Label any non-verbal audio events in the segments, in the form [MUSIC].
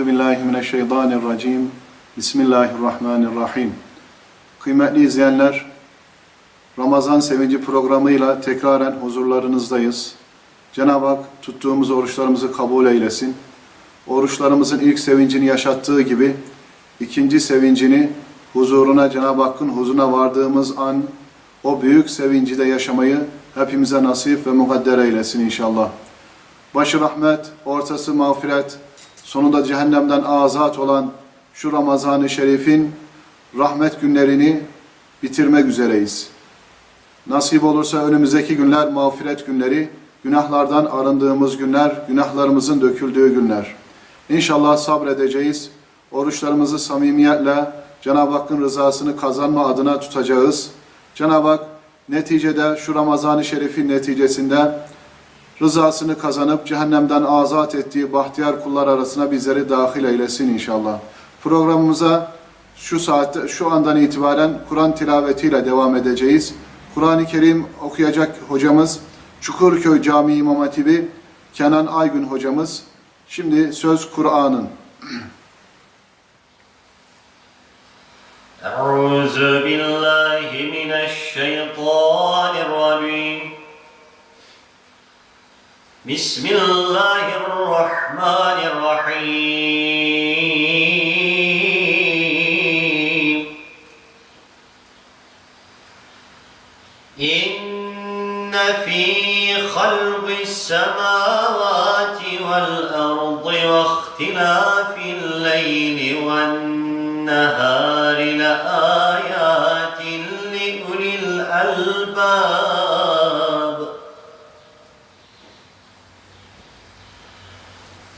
Euzu billahi mineşşeytanirracim. Bismillahirrahmanirrahim. Kıymetli izleyenler, Ramazan sevinci programıyla tekraren huzurlarınızdayız. Cenab-ı Hak tuttuğumuz oruçlarımızı kabul eylesin. Oruçlarımızın ilk sevincini yaşattığı gibi ikinci sevincini huzuruna Cenab-ı Hakk'ın huzuruna vardığımız an o büyük sevinci de yaşamayı hepimize nasip ve mukadder eylesin inşallah. Başı rahmet, ortası mağfiret, sonunda cehennemden azat olan şu Ramazan-ı Şerif'in rahmet günlerini bitirmek üzereyiz. Nasip olursa önümüzdeki günler mağfiret günleri, günahlardan arındığımız günler, günahlarımızın döküldüğü günler. İnşallah sabredeceğiz. Oruçlarımızı samimiyetle Cenab-ı Hakk'ın rızasını kazanma adına tutacağız. Cenab-ı Hak neticede şu Ramazan-ı Şerif'in neticesinde rızasını kazanıp cehennemden azat ettiği bahtiyar kullar arasına bizleri dahil eylesin inşallah. Programımıza şu saatte, şu andan itibaren Kur'an tilavetiyle devam edeceğiz. Kur'an-ı Kerim okuyacak hocamız Çukurköy Camii İmam Hatibi Kenan Aygün hocamız. Şimdi söz Kur'an'ın. أعوذ بالله من الشيطان بسم الله الرحمن الرحيم إن في خلق السماوات والأرض واختلاف الليل والنهار لآيات لأولي الألباب.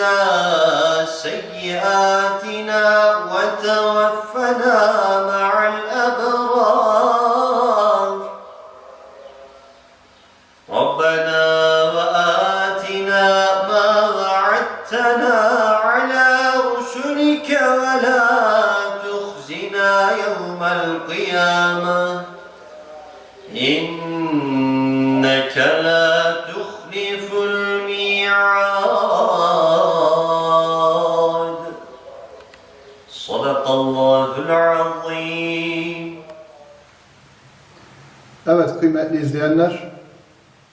عنا سيئاتنا kıymetli izleyenler,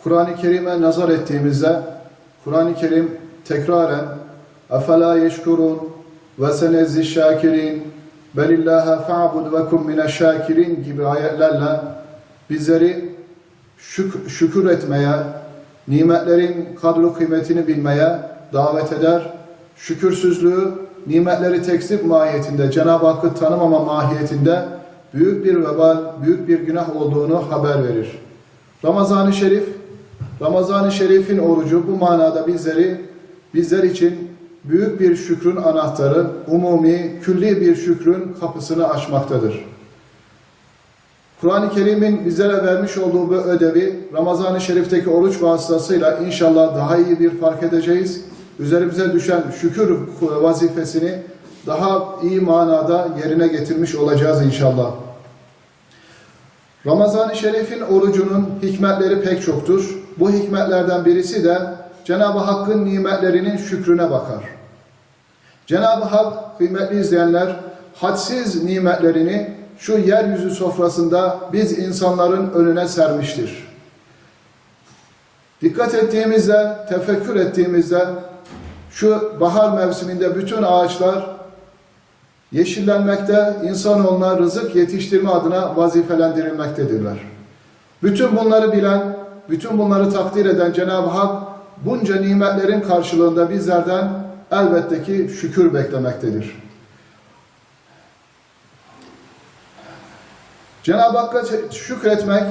Kur'an-ı Kerim'e nazar ettiğimizde Kur'an-ı Kerim tekraren "Afala yeşkurun ve senezzi şakirin belillaha fa'bud ve kum mine şakirin" gibi ayetlerle bizleri şük şükür etmeye, nimetlerin kadru kıymetini bilmeye davet eder. Şükürsüzlüğü nimetleri tekzip mahiyetinde, Cenab-ı Hakk'ı tanımama mahiyetinde büyük bir vebal, büyük bir günah olduğunu haber verir. Ramazan-ı Şerif, Ramazan-ı Şerif'in orucu bu manada bizleri, bizler için büyük bir şükrün anahtarı, umumi, külli bir şükrün kapısını açmaktadır. Kur'an-ı Kerim'in bizlere vermiş olduğu bu ödevi Ramazan-ı Şerif'teki oruç vasıtasıyla inşallah daha iyi bir fark edeceğiz. Üzerimize düşen şükür vazifesini daha iyi manada yerine getirmiş olacağız inşallah. Ramazan-ı Şerif'in orucunun hikmetleri pek çoktur. Bu hikmetlerden birisi de Cenab-ı Hakk'ın nimetlerinin şükrüne bakar. Cenab-ı Hak kıymetli izleyenler hadsiz nimetlerini şu yeryüzü sofrasında biz insanların önüne sermiştir. Dikkat ettiğimizde, tefekkür ettiğimizde şu bahar mevsiminde bütün ağaçlar yeşillenmekte, insanoğluna rızık yetiştirme adına vazifelendirilmektedirler. Bütün bunları bilen, bütün bunları takdir eden Cenab-ı Hak bunca nimetlerin karşılığında bizlerden elbette ki şükür beklemektedir. Cenab-ı Hakk'a şükretmek,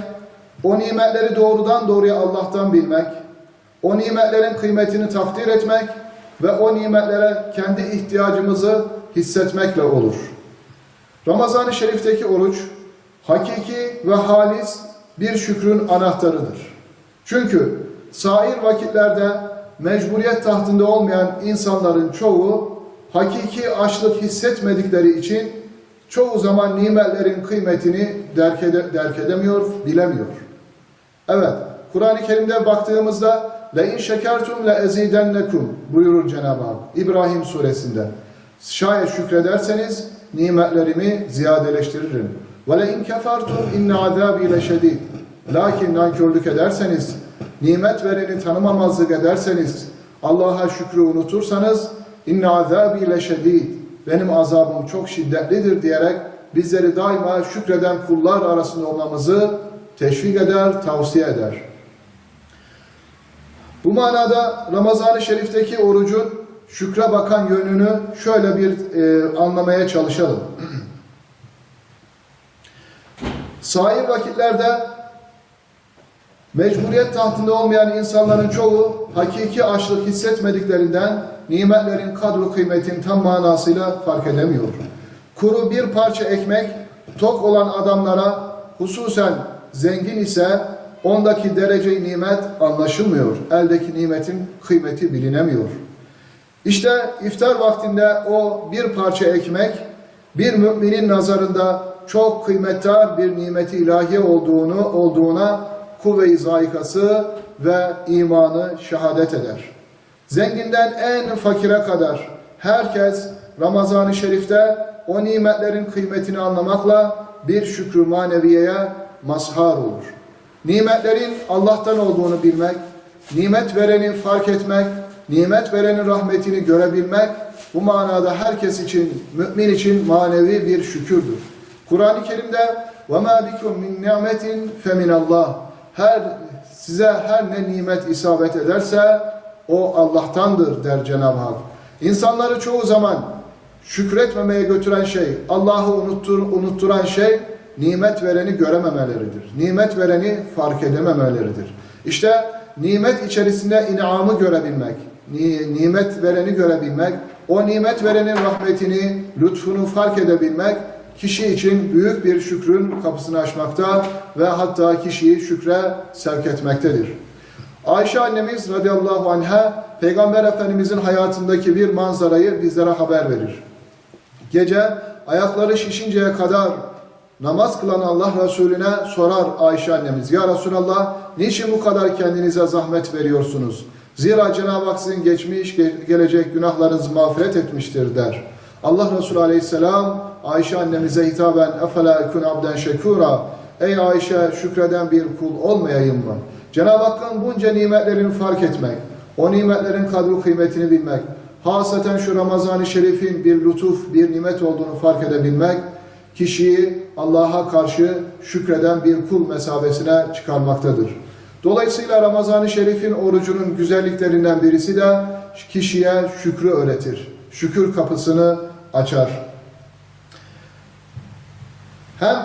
o nimetleri doğrudan doğruya Allah'tan bilmek, o nimetlerin kıymetini takdir etmek ve o nimetlere kendi ihtiyacımızı hissetmekle olur. Ramazan-ı Şerif'teki oruç hakiki ve halis bir şükrün anahtarıdır. Çünkü sair vakitlerde mecburiyet tahtında olmayan insanların çoğu hakiki açlık hissetmedikleri için çoğu zaman nimetlerin kıymetini derk, ede, derk edemiyor, bilemiyor. Evet, Kur'an-ı Kerim'de baktığımızda le in şekertum le ezidennekum buyurur Cenab-ı Hak İbrahim suresinde. Şayet şükrederseniz nimetlerimi ziyadeleştiririm. Ve le in kefertum inne azabi leşedid. Lakin nankörlük ederseniz, nimet vereni tanımamazlık ederseniz, Allah'a şükrü unutursanız inne azabi leşedid. Benim azabım çok şiddetlidir diyerek bizleri daima şükreden kullar arasında olmamızı teşvik eder, tavsiye eder. Bu manada Ramazan-ı Şerif'teki orucun şükre bakan yönünü şöyle bir e, anlamaya çalışalım. [CLEARS THROAT] Sair vakitlerde mecburiyet tahtında olmayan insanların çoğu hakiki açlık hissetmediklerinden nimetlerin kadru kıymetini tam manasıyla fark edemiyor. Kuru bir parça ekmek tok olan adamlara hususen zengin ise ondaki derece nimet anlaşılmıyor. Eldeki nimetin kıymeti bilinemiyor. İşte iftar vaktinde o bir parça ekmek bir müminin nazarında çok kıymetli bir nimeti ilahi olduğunu olduğuna kuvve-i zayikası ve imanı şehadet eder. Zenginden en fakire kadar herkes Ramazan-ı Şerif'te o nimetlerin kıymetini anlamakla bir şükrü maneviyeye mazhar olur. Nimetlerin Allah'tan olduğunu bilmek, nimet vereni fark etmek, nimet verenin rahmetini görebilmek bu manada herkes için, mümin için manevi bir şükürdür. Kur'an-ı Kerim'de وَمَا بِكُمْ مِنْ نِعْمَةٍ فَمِنَ اللّٰهِ Her size her ne nimet isabet ederse o Allah'tandır der Cenab-ı Hak. İnsanları çoğu zaman şükretmemeye götüren şey, Allah'ı unuttur, unutturan şey nimet vereni görememeleridir. Nimet vereni fark edememeleridir. İşte nimet içerisinde inamı görebilmek, nimet vereni görebilmek, o nimet verenin rahmetini, lütfunu fark edebilmek kişi için büyük bir şükrün kapısını açmakta ve hatta kişiyi şükre sevk etmektedir. Ayşe annemiz radıyallahu anha Peygamber Efendimizin hayatındaki bir manzarayı bizlere haber verir. Gece ayakları şişinceye kadar namaz kılan Allah Resulüne sorar Ayşe annemiz. Ya Resulallah niçin bu kadar kendinize zahmet veriyorsunuz? Zira Cenab-ı Hak sizin geçmiş, gelecek günahlarınızı mağfiret etmiştir der. Allah Resulü Aleyhisselam Ayşe annemize hitaben efela ekun abden şekura Ey Ayşe şükreden bir kul olmayayım mı? Cenab-ı Hakk'ın bunca nimetlerini fark etmek, o nimetlerin kadru kıymetini bilmek, hasaten şu Ramazan-ı Şerif'in bir lütuf, bir nimet olduğunu fark edebilmek, kişiyi Allah'a karşı şükreden bir kul mesabesine çıkarmaktadır. Dolayısıyla Ramazan-ı Şerif'in orucunun güzelliklerinden birisi de kişiye şükrü öğretir. Şükür kapısını açar. Hem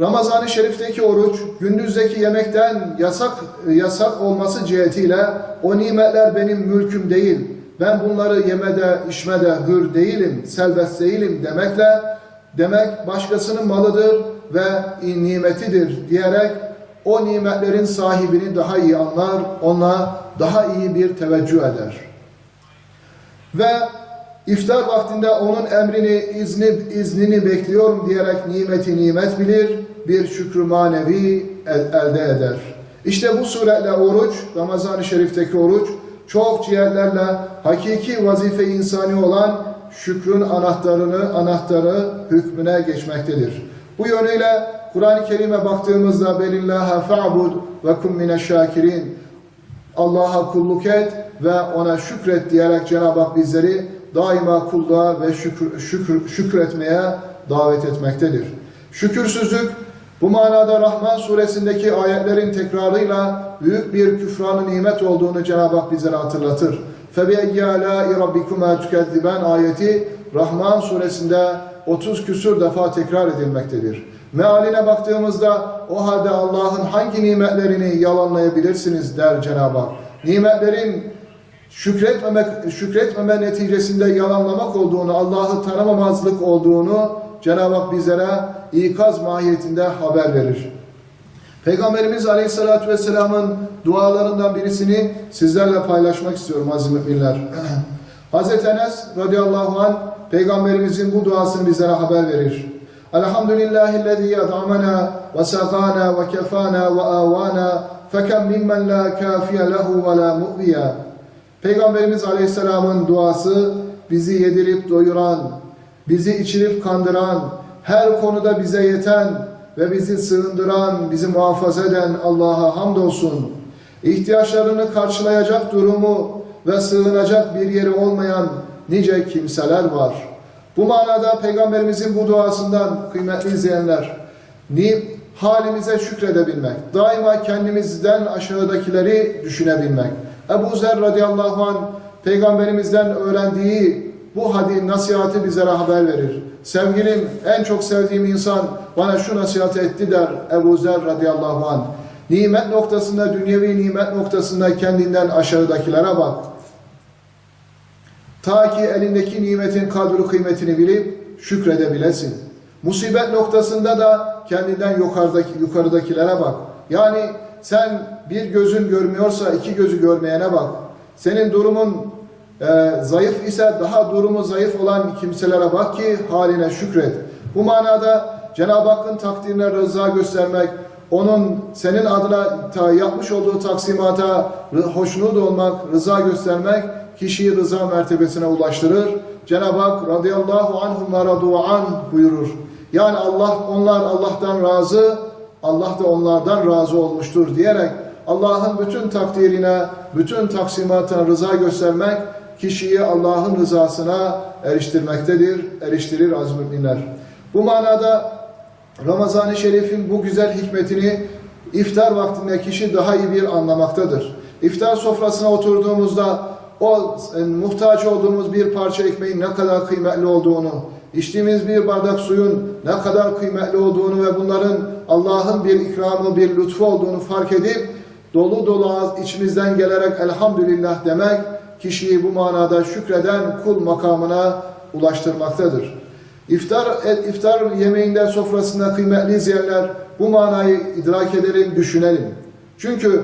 Ramazan-ı Şerif'teki oruç gündüzdeki yemekten yasak yasak olması cihetiyle o nimetler benim mülküm değil. Ben bunları yemede, içmede hür değilim, selbest değilim demekle demek başkasının malıdır. ve nimetidir diyerek o nimetlerin sahibini daha iyi anlar, ona daha iyi bir teveccüh eder. Ve iftar vaktinde onun emrini, izni, iznini bekliyorum diyerek nimeti nimet bilir, bir şükrü manevi el- elde eder. İşte bu suretle oruç, Ramazan-ı Şerif'teki oruç, çok ciğerlerle hakiki vazife insani olan şükrün anahtarını, anahtarı hükmüne geçmektedir. Bu yönüyle Kur'an-ı Kerim'e baktığımızda belillaha fa'bud ve kum mineşşakirin Allah'a kulluk et ve ona şükret diyerek Cenab-ı Hak bizleri daima kulluğa ve şükür, şükür, şükretmeye davet etmektedir. Şükürsüzlük bu manada Rahman suresindeki ayetlerin tekrarıyla büyük bir küfranı nimet olduğunu Cenab-ı Hak bizlere hatırlatır. فَبِيَيَّ عَلَٰئِ رَبِّكُمَا تُكَذِّبَانِ ayeti Rahman suresinde 30 küsur defa tekrar edilmektedir. Mealine baktığımızda o halde Allah'ın hangi nimetlerini yalanlayabilirsiniz der Cenab-ı Hak. Nimetlerin şükretmemek, şükretmeme neticesinde yalanlamak olduğunu, Allah'ı tanımamazlık olduğunu Cenab-ı Hak bizlere ikaz mahiyetinde haber verir. Peygamberimiz Aleyhisselatü Vesselam'ın dualarından birisini sizlerle paylaşmak istiyorum aziz müminler. [CLEARS THROAT] Hazreti Enes radıyallahu anh Peygamberimizin bu duasını bizlere haber verir. Elhamdülillahillezî yed'amena ve sakana ve kefana ve avana fekem mimmen la kafiye lehu ve la mu'viye. Peygamberimiz Aleyhisselam'ın duası bizi yedirip doyuran, bizi içirip kandıran, her konuda bize yeten ve bizi sığındıran, bizi muhafaza eden Allah'a hamdolsun. İhtiyaçlarını karşılayacak durumu ve sığınacak bir yeri olmayan nice kimseler var. Bu manada Peygamberimizin bu duasından kıymetli izleyenler, ni halimize şükredebilmek, daima kendimizden aşağıdakileri düşünebilmek. Ebu Zer radıyallahu anh Peygamberimizden öğrendiği bu hadis nasihatı bizlere haber verir. Sevgilim, en çok sevdiğim insan bana şu nasihatı etti der Ebu Zer radıyallahu anh. Nimet noktasında, dünyevi nimet noktasında kendinden aşağıdakilere bak. Ta ki elindeki nimetin kadru kıymetini bilip şükredebilesin. Musibet noktasında da kendinden yukarıdaki, yukarıdakilere bak. Yani sen bir gözün görmüyorsa iki gözü görmeyene bak. Senin durumun e, zayıf ise daha durumu zayıf olan kimselere bak ki haline şükret. Bu manada Cenab-ı Hakk'ın takdirine rıza göstermek, onun senin adına ta yapmış olduğu taksimata hoşnut olmak, rıza göstermek kişiyi rıza mertebesine ulaştırır. Cenab-ı Hak radıyallahu anhum ve radu an buyurur. Yani Allah onlar Allah'tan razı, Allah da onlardan razı olmuştur diyerek Allah'ın bütün takdirine, bütün taksimatına rıza göstermek kişiyi Allah'ın rızasına eriştirmektedir, eriştirir aziz müminler. Bu manada Ramazan-ı Şerif'in bu güzel hikmetini iftar vaktinde kişi daha iyi bir anlamaktadır. İftar sofrasına oturduğumuzda o e, muhtaç olduğumuz bir parça ekmeğin ne kadar kıymetli olduğunu, içtiğimiz bir bardak suyun ne kadar kıymetli olduğunu ve bunların Allah'ın bir ikramı, bir lütfu olduğunu fark edip dolu dolu içimizden gelerek elhamdülillah demek kişiyi bu manada şükreden kul makamına ulaştırmaktadır. İftar, iftar yemeğinde sofrasında kıymetli izleyenler bu manayı idrak edelim, düşünelim. Çünkü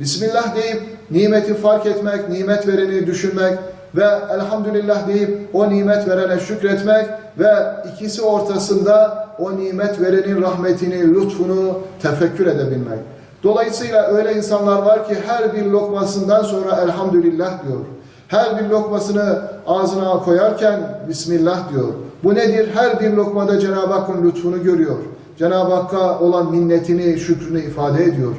Bismillah deyip nimeti fark etmek, nimet vereni düşünmek ve elhamdülillah deyip o nimet verene şükretmek ve ikisi ortasında o nimet verenin rahmetini, lütfunu tefekkür edebilmek. Dolayısıyla öyle insanlar var ki her bir lokmasından sonra elhamdülillah diyor. Her bir lokmasını ağzına koyarken Bismillah diyor. Bu nedir? Her bir lokmada Cenab-ı Hakk'ın lütfunu görüyor. Cenab-ı Hakk'a olan minnetini, şükrünü ifade ediyor.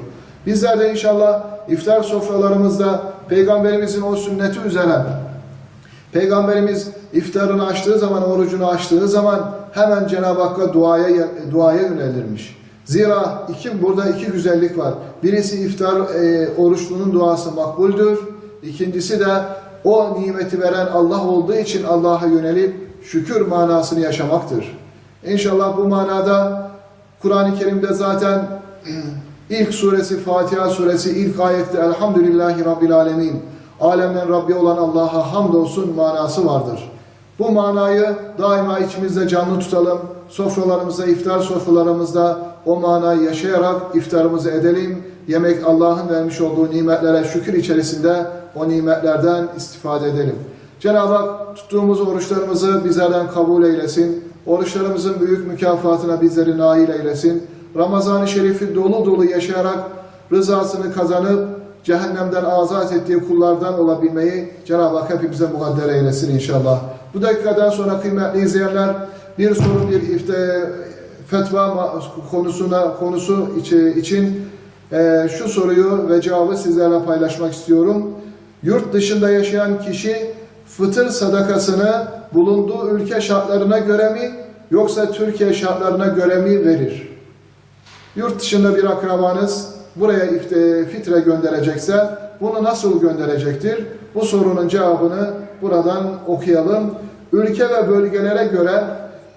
Bizler de inşallah iftar sofralarımızda Peygamberimizin o sünneti üzere Peygamberimiz iftarını açtığı zaman, orucunu açtığı zaman hemen Cenab-ı Hakk'a duaya, duaya yönelirmiş. Zira iki, burada iki güzellik var. Birisi iftar e, oruçlunun duası makbuldür. İkincisi de o nimeti veren Allah olduğu için Allah'a yönelip şükür manasını yaşamaktır. İnşallah bu manada Kur'an-ı Kerim'de zaten [CLEARS THROAT] ilk suresi Fatiha suresi ilk ayette Elhamdülillahi Rabbil Alemin. Alemlerin Rabbi olan Allah'a hamdolsun manası vardır. Bu manayı daima içimizde canlı tutalım. Sofralarımızda, iftar sofralarımızda o manayı yaşayarak iftarımızı edelim. Yemek Allah'ın vermiş olduğu nimetlere şükür içerisinde o nimetlerden istifade edelim. Cenab-ı Hak tuttuğumuz oruçlarımızı bizlerden kabul eylesin. Oruçlarımızın büyük mükafatına bizleri nail eylesin. Ramazan-ı Şerif'i dolu dolu yaşayarak rızasını kazanıp cehennemden azat ettiği kullardan olabilmeyi Cenab-ı Hak hepimize mukadder eylesin inşallah. Bu dakikadan sonra kıymetli izleyenler bir soru bir ifte, fetva konusuna konusu içi- için eee, şu soruyu ve cevabı sizlerle paylaşmak istiyorum. Yurt dışında yaşayan kişi fıtır sadakasını bulunduğu ülke şartlarına göre mi yoksa Türkiye şartlarına göre mi verir? Yurt dışında bir akrabanız buraya fitre gönderecekse bunu nasıl gönderecektir? Bu sorunun cevabını buradan okuyalım. Ülke ve bölgelere göre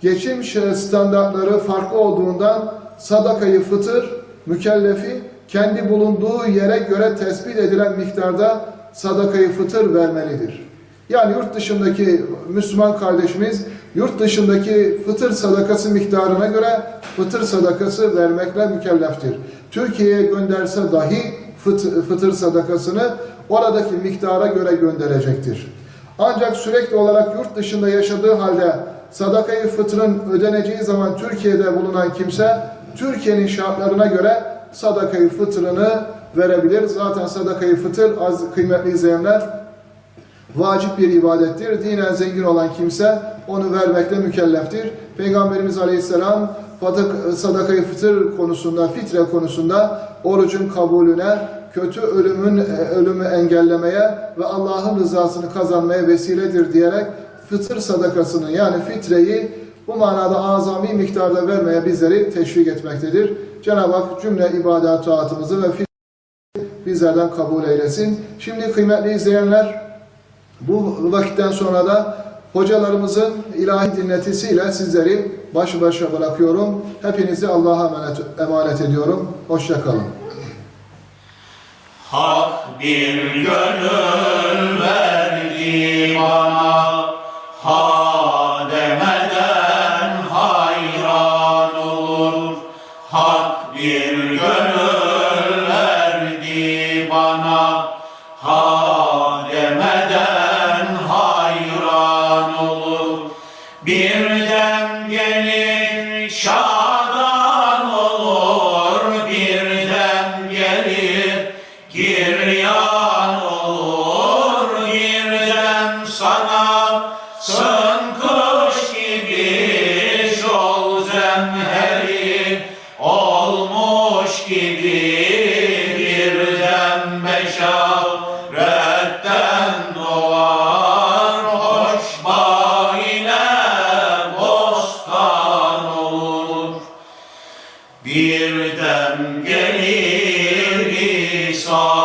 geçim standartları farklı olduğundan sadakayı fıtır mükellefi kendi bulunduğu yere göre tespit edilen miktarda sadakayı fıtır vermelidir. Yani yurt dışındaki Müslüman kardeşimiz yurt dışındaki fıtır sadakası miktarına göre fıtır sadakası vermekle mükelleftir. Türkiye'ye gönderse dahi fıt- fıtır sadakasını oradaki miktara göre gönderecektir. Ancak sürekli olarak yurt dışında yaşadığı halde sadakayı fıtrın ödeneceği zaman Türkiye'de bulunan kimse Türkiye'nin şartlarına göre sadakayı fıtrını verebilir. Zaten sadakayı fıtır az kıymetli izleyenler vacip bir ibadettir. Dinen zengin olan kimse onu vermekle mükelleftir. Peygamberimiz Aleyhisselam sadakayı fıtır konusunda, fitre konusunda orucun kabulüne, kötü ölümün ölümü engellemeye ve Allah'ın rızasını kazanmaya vesiledir diyerek fıtır sadakasını yani fitreyi bu manada azami miktarda vermeye bizleri teşvik etmektedir. Cenab-ı Hak cümle ibadet taatımızı ve bizlerden kabul eylesin. Şimdi kıymetli izleyenler bu vakitten sonra da hocalarımızın ilahi dinletisiyle sizleri baş başa bırakıyorum. Hepinizi Allah'a emanet, emanet ediyorum. Hoşça kalın. Hak bir gönül verdi bana Birden gelir şadan さ